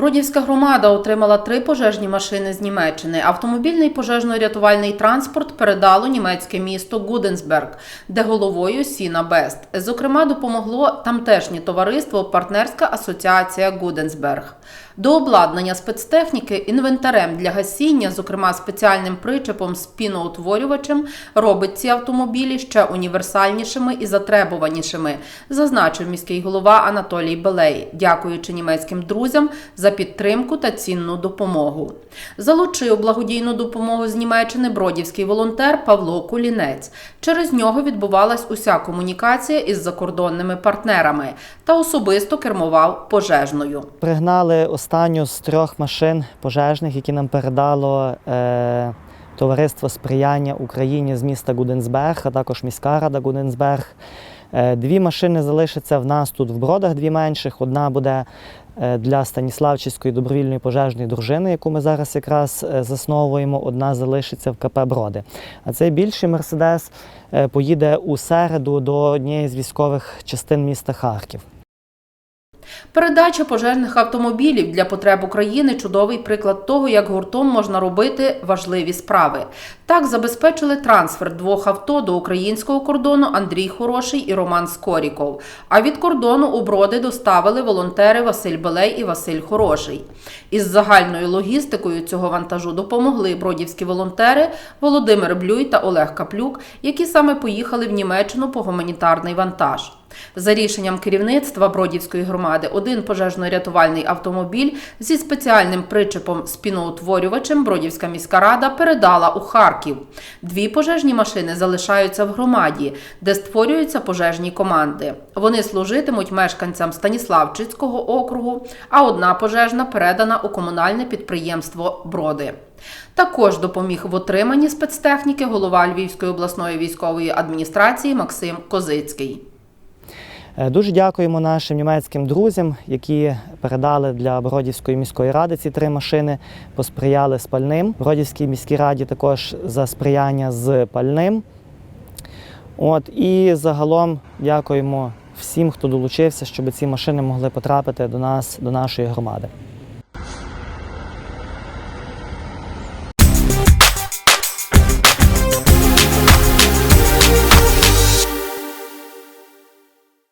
Бродівська громада отримала три пожежні машини з Німеччини. Автомобільний пожежно-рятувальний транспорт передало німецьке місто Гуденсберг, де головою Сіна Бест. Зокрема, допомогло тамтешнє товариство Партнерська асоціація Гуденсберг. До обладнання спецтехніки інвентарем для гасіння, зокрема спеціальним причепом з піноутворювачем, робить ці автомобілі ще універсальнішими і затребуванішими, зазначив міський голова Анатолій Белей, дякуючи німецьким друзям за підтримку та цінну допомогу. Залучив благодійну допомогу з Німеччини бродівський волонтер Павло Кулінець. Через нього відбувалась уся комунікація із закордонними партнерами та особисто кермував пожежною. Пригнали останню з трьох машин пожежних, які нам передало е, товариство сприяння Україні з міста Гуденсберг, а також міська рада Гуденсберг. Е, дві машини залишаться в нас тут в бродах, дві менших. Одна буде е, для Станіславчівської добровільної пожежної дружини, яку ми зараз якраз е, засновуємо. Одна залишиться в КП Броди. А цей більший мерседес е, поїде у середу до однієї з військових частин міста Харків. Передача пожежних автомобілів для потреб України чудовий приклад того, як гуртом можна робити важливі справи. Так забезпечили трансфер двох авто до українського кордону Андрій Хороший і Роман Скоріков. А від кордону у броди доставили волонтери Василь Белей і Василь Хороший. Із загальною логістикою цього вантажу допомогли бродівські волонтери Володимир Блюй та Олег Каплюк, які саме поїхали в Німеччину по гуманітарний вантаж. За рішенням керівництва Бродівської громади, один пожежно-рятувальний автомобіль зі спеціальним причепом з піноутворювачем Бродівська міська рада передала у Харків. Дві пожежні машини залишаються в громаді, де створюються пожежні команди. Вони служитимуть мешканцям Станіславчицького округу, а одна пожежна передана у комунальне підприємство Броди. Також допоміг в отриманні спецтехніки голова Львівської обласної військової адміністрації Максим Козицький. Е, Дуже дякуємо нашим німецьким друзям, які передали для Бродівської міської ради ці три машини, посприяли з пальним. Бродівській міській раді також за сприяння з пальним. От, і загалом дякуємо всім, хто долучився, щоб ці машини могли потрапити до нас, до нашої громади.